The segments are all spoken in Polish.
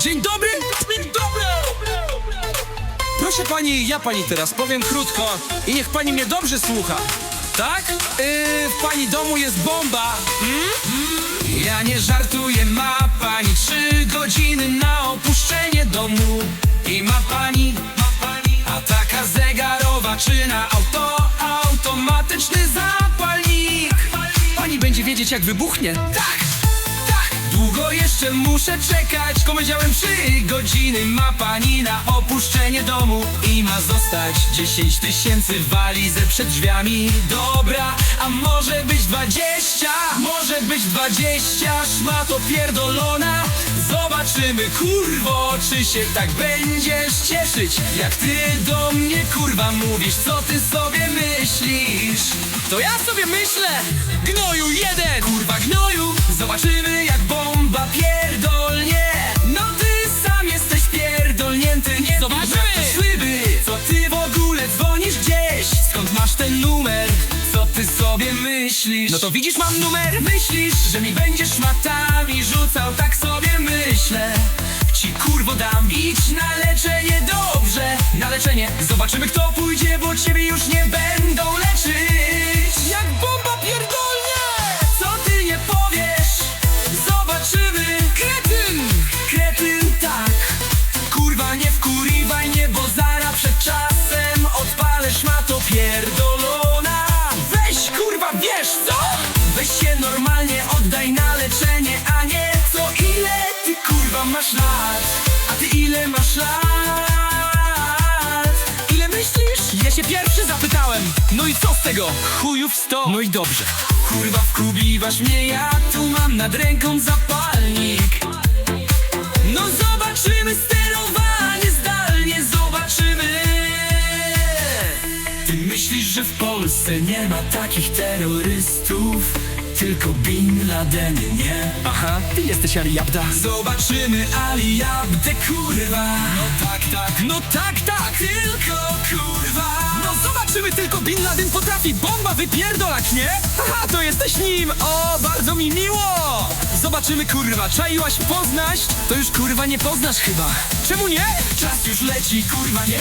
Dzień dobry! Dzień dobry! Proszę pani, ja pani teraz powiem krótko i niech pani mnie dobrze słucha. Tak? Yy, w pani domu jest bomba. Mm? Ja nie żartuję, ma pani trzy godziny na opuszczenie domu. I ma pani, ma pani ataka zegarowa czy na auto automatyczny zapalnik. Pani będzie wiedzieć jak wybuchnie. Tak. Długo jeszcze muszę czekać Powiedziałem trzy godziny Ma pani na opuszczenie domu I ma zostać 10 tysięcy walizę przed drzwiami. Dobra, a może być 20 Może być 20 Szmato pierdolona. Zobaczymy kurwo Czy się tak będziesz cieszyć. Jak ty do mnie kurwa mówisz Co ty sobie myślisz? To ja sobie myślę Gnoju jeden. Kurwa No to widzisz mam numer. Myślisz, że mi będziesz matami. Rzucał Tak sobie myślę. Ci kurwo dam Idź na leczenie. Dobrze Na leczenie. Zobaczymy kto pójdzie Bo ciebie już nie będą oddaj na leczenie A nie co ile ty kurwa masz lat A ty ile masz lat? Ile myślisz? Ja się pierwszy zapytałem. No i co z tego? Chujów sto. No i dobrze Kurwa wkubiwasz mnie, ja tu mam nad ręką zapalnik No zobaczymy sterowanie zdalnie, zobaczymy Ty myślisz, że w Polsce nie ma takich terrorystów Tylko Bin Laden, nie? Aha, ty jesteś Ali Abda. Zobaczymy Ali Abde, kurwa No tak, tak, no tak, tak Tylko kurwa No zobaczymy tylko Bin Laden potrafi bomba wypierdolać, nie? Haha, to jesteś nim! O, bardzo mi miło! Zobaczymy, kurwa, czaiłaś poznać? To już kurwa nie poznasz chyba. Czemu nie? Czas już leci, kurwa nie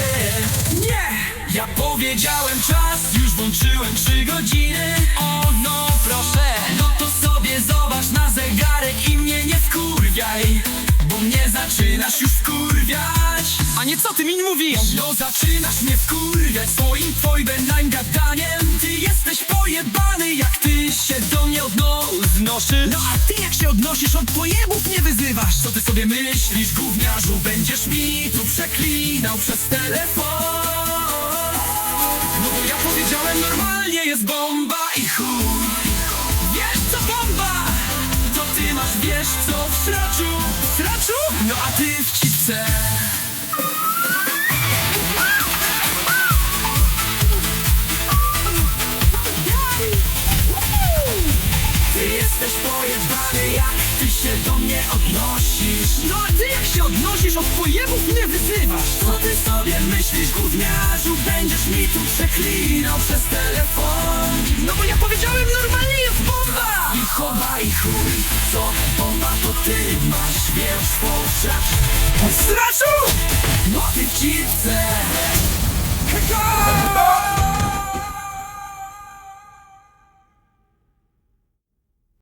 Nie! Ja powiedziałem czas, już włączyłem trzy godziny. O, no proszę. No to sobie zobacz na zegarek i mnie nie wkurwiaj Bo mnie zaczynasz już wkurwiać. A nie co ty mi mówisz? No zaczynasz mnie wkurwiać swoim twoim gadaniem Ty jesteś pojebany jak ty się do mnie odnoszy No a ty jak się odnosisz od pojebów nie wyzywasz. Co ty sobie myślisz gówniarzu Będziesz mi tu przeklinał przez telefon jest bomba i chuj. Wiesz co bomba? To ty masz wiesz co w sraczu. W sraczu? No a ty w cipce. Ty jesteś pojebany jak ty się do mnie odnosisz. No a ty jak się odnosisz od pojebów mnie wyzywasz. Co ty sobie myślisz Będziesz mi tu przeklinał przez telefon. No bo ja powiedziałem normalnie jest bomba! I chowa i chuj Co bomba to ty masz Wiesz W sraczu No ty Heka!